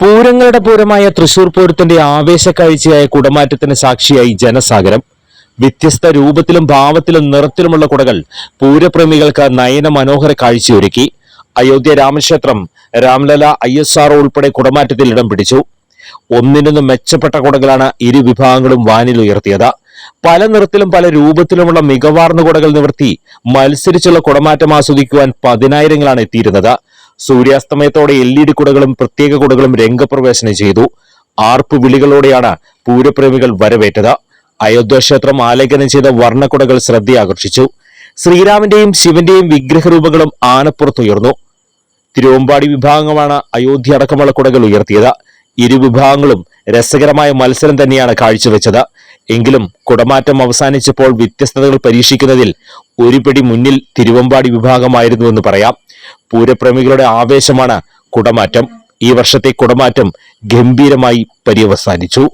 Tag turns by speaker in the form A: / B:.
A: പൂരങ്ങളുടെ പൂരമായ തൃശൂർ പൂരത്തിന്റെ ആവേശക്കാഴ്ചയായ കുടമാറ്റത്തിന് സാക്ഷിയായി ജനസാഗരം. വ്യത്യസ്ത രൂപത്തിലും ഭാവത്തിലും നിറത്തിലുമുള്ള കുടകൾ പൂരപ്രേമികൾക്ക് നയന മനോഹര കാഴ്ചയൊരുക്കി. അയോധ്യ രാമക്ഷേത്രം രാംലല ഐ എസ് ആർ ഉൾപ്പെടെ കുടമാറ്റത്തിൽ ഇടം പിടിച്ചു. ഒന്നിനൊന്ന് മെച്ചപ്പെട്ട കുടകളാണ് ഇരു വിഭാഗങ്ങളും വാനിൽ ഉയർത്തിയത്. പല നിറത്തിലും പല രൂപത്തിലുമുള്ള മികവാർന്ന കുടകൾ നിവർത്തി മത്സരിച്ചുള്ള കുടമാറ്റം ആസ്വദിക്കുവാൻ പതിനായിരങ്ങളാണ് എത്തിയിരുന്നത്. സൂര്യാസ്തമയത്തോടെ എൽ ഇ ഡി കുടകളും പ്രത്യേക കുടകളും രംഗപ്രവേശനം ചെയ്തു. ആർപ്പ് വിളികളോടെയാണ് പൂരപ്രേമികൾ വരവേറ്റത്. അയോധ്യ ക്ഷേത്രം ആലേഖനം ചെയ്ത വർണക്കുടകൾ ശ്രദ്ധയാകർഷിച്ചു. ശ്രീരാമന്റെയും ശിവന്റെയും വിഗ്രഹരൂപങ്ങളും ആനപ്പുറത്തുയർന്നു. തിരുവമ്പാടി വിഭാഗമാണ് അയോധ്യ അടക്കമുള്ള കുടകൾ ഉയർത്തിയത്. ഇരു വിഭാഗങ്ങളും രസകരമായ മത്സരം തന്നെയാണ് കാഴ്ചവെച്ചത്. എങ്കിലും കുടമാറ്റം അവസാനിച്ചപ്പോൾ വ്യത്യസ്തതകൾ പരീക്ഷിക്കുന്നതിൽ ഒരുപടി മുന്നിൽ തിരുവമ്പാടി വിഭാഗമായിരുന്നുവെന്ന് പറയാം. പൂരപ്രേമികളുടെ ആവേശമാണ് കുടമാറ്റം. ഈ വർഷത്തെ കുടമാറ്റം ഗംഭീരമായി പര്യവസാനിച്ചു.